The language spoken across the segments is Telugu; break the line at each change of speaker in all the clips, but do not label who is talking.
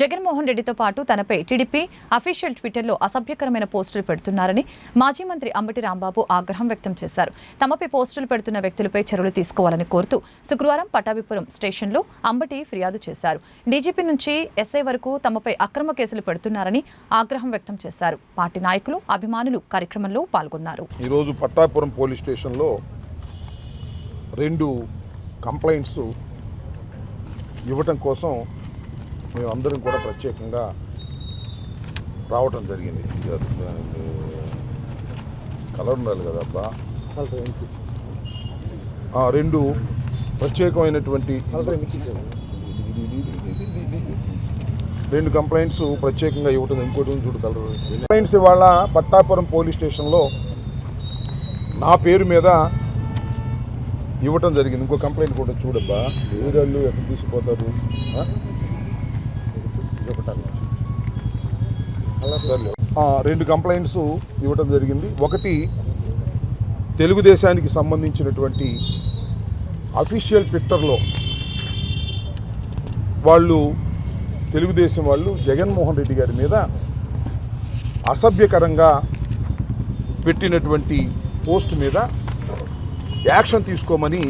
జగన్మోహన్ రెడ్డితో పాటు తనపై టీడీపీ అఫీషియల్ ట్విట్టర్లో అసభ్యకరమైన పోస్టులు పెడుతున్నారని మాజీ మంత్రి అంబటి రాంబాబు ఆగ్రహం వ్యక్తం చేశారు. తమపై పోస్టులు పెడుతున్న వ్యక్తులపై చర్యలు తీసుకోవాలని కోరుతూ శుక్రవారం పటాభిపురం స్టేషన్లో అంబటి ఫిర్యాదు చేశారు. డీజీపీ నుంచి ఎస్ఐ వరకు తమపై అక్రమ కేసులు పెడుతున్నారని ఆగ్రహం వ్యక్తం చేశారు. పార్టీ నాయకులు అభిమానులు కార్యక్రమంలో పాల్గొన్నారు.
ఈరోజు పట్టాపురం పోలీస్ స్టేషన్లో రెండు కంప్లైంట్స్ ఇవ్వటం కోసం మేమందరం కూడా ప్రత్యేకంగా రావటం జరిగింది. కలర్ ఉండాలి కదా అబ్బా. ఆ, రెండు ప్రత్యేకమైనటువంటి రెండు కంప్లైంట్స్ ప్రత్యేకంగా ఇవ్వటం ఇంకోటి చూడు కలర్. కంప్లైంట్స్ ఇవాళ పట్టాపురం పోలీస్ స్టేషన్లో నా పేరు మీద ఇవ్వటం జరిగింది. ఇంకో కంప్లైంట్ కూడా చూడబ్బా. వేరేళ్ళు ఎక్కడ తీసుకుపోతారు? రెండు కంప్లైంట్స్ ఇవ్వటం జరిగింది. ఒకటి తెలుగుదేశానికి సంబంధించినటువంటి అఫీషియల్ ట్విట్టర్లో వాళ్ళు తెలుగుదేశం వాళ్ళు జగన్మోహన్ రెడ్డి గారి మీద అసభ్యకరంగా పెట్టినటువంటి పోస్ట్ మీద యాక్షన్ తీసుకోమని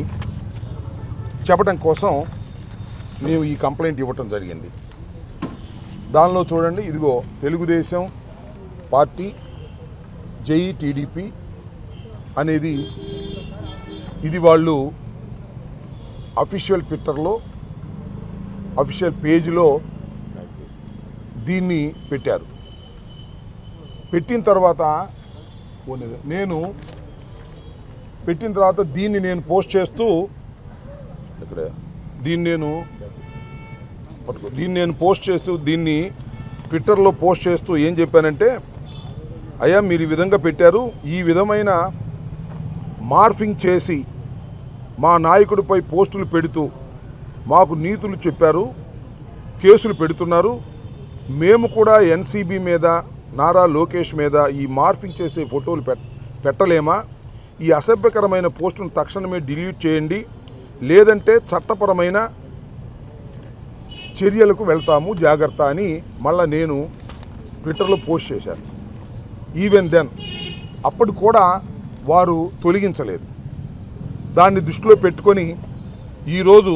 చెప్పడం కోసం మేము ఈ కంప్లైంట్ ఇవ్వటం జరిగింది. దానిలో చూడండి ఇదిగో తెలుగుదేశం పార్టీ జేఈ టీడీపీ అనేది ఇది వాళ్ళు అఫీషియల్ ట్విట్టర్లో అఫీషియల్ పేజీలో దీన్ని పెట్టారు. పెట్టిన తర్వాత నేను పెట్టిన తర్వాత దీన్ని నేను పోస్ట్ చేస్తూ ఇక్కడ దీన్ని నేను దీన్ని నేను పోస్ట్ చేస్తూ దీన్ని ట్విట్టర్లో పోస్ట్ చేస్తూ ఏం చెప్పానంటే అయ్యా మీరు ఈ విధంగా పెట్టారు. ఈ విధమైన మార్ఫింగ్ చేసి మా నాయకుడిపై పోస్టులు పెడుతూ మాకు నీతులు చెప్పారు కేసులు పెడుతున్నారు. మేము కూడా ఎన్సీబీ మీద నారా లోకేష్ మీద ఈ మార్ఫింగ్ చేసే ఫోటోలు పెట్టలేమా? ఈ అసభ్యకరమైన పోస్టును తక్షణమే డిలీట్ చేయండి. లేదంటే చట్టపరమైన చర్యలకు వెళ్తాము. జాగ్రత్త అని మళ్ళీ నేను ట్విట్టర్లో పోస్ట్ చేశాను. ఈవెన్ దెన్ అప్పుడు కూడా వారు తొలగించలేదు. దాన్ని దృష్టిలో పెట్టుకొని ఈరోజు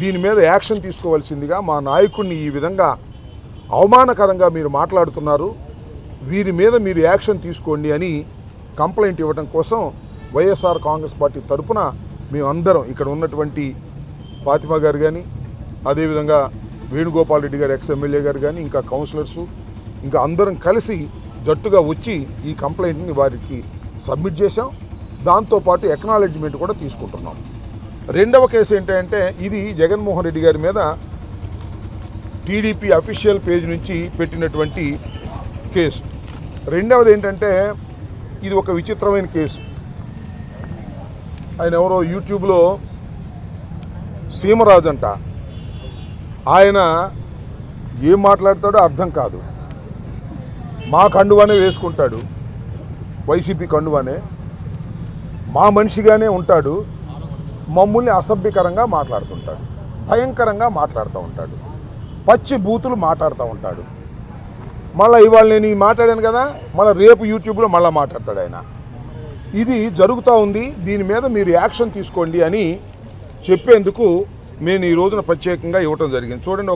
దీని మీద యాక్షన్ తీసుకోవాల్సిందిగా మా నాయకుడిని ఈ విధంగా అవమానకరంగా మీరు మాట్లాడుతున్నారు. వీరి మీద మీరు యాక్షన్ తీసుకోండి అని కంప్లైంట్ ఇవ్వడం కోసం వైఎస్ఆర్ కాంగ్రెస్ పార్టీ తరపున మేమందరం ఇక్కడ ఉన్నటువంటి ఫాతిమా గారు కానీ అదేవిధంగా వేణుగోపాల్ రెడ్డి గారు ఎక్స్ ఎమ్మెల్యే గారు కానీ ఇంకా కౌన్సిలర్సు ఇంకా అందరం కలిసి జట్టుగా వచ్చి ఈ కంప్లైంట్ని వారికి సబ్మిట్ చేశాం. దాంతోపాటు ఎక్నాలెడ్జ్మెంట్ కూడా తీసుకుంటున్నాం. రెండవ కేసు ఏంటంటే ఇది జగన్మోహన్ రెడ్డి గారి మీద టీడీపీ అఫీషియల్ పేజ్ నుంచి పెట్టినటువంటి కేసు. రెండవది ఏంటంటే ఇది ఒక విచిత్రమైన కేసు. ఆయన ఎవరో యూట్యూబ్లో సీమరాజు అంట ఆయన ఏం మాట్లాడతాడో అర్థం కాదు. మా కండువానే వేసుకుంటాడు. వైసీపీ కండువానే. మా మనిషిగానే ఉంటాడు. మమ్మల్ని అసభ్యకరంగా మాట్లాడుతుంటాడు. భయంకరంగా మాట్లాడుతూ ఉంటాడు. పచ్చి బూతులు మాట్లాడుతూ ఉంటాడు. మళ్ళీ ఇవాళ నేను ఈ మాట్లాడాను కదా మళ్ళీ రేపు యూట్యూబ్లో మళ్ళీ మాట్లాడతాడు ఆయన. ఇది జరుగుతూ ఉంది దీని మీద మీరు యాక్షన్ తీసుకోండి అని చెప్పేందుకు నేను ఈ రోజున ప్రత్యేకంగా ఇవ్వటం జరిగింది. చూడండి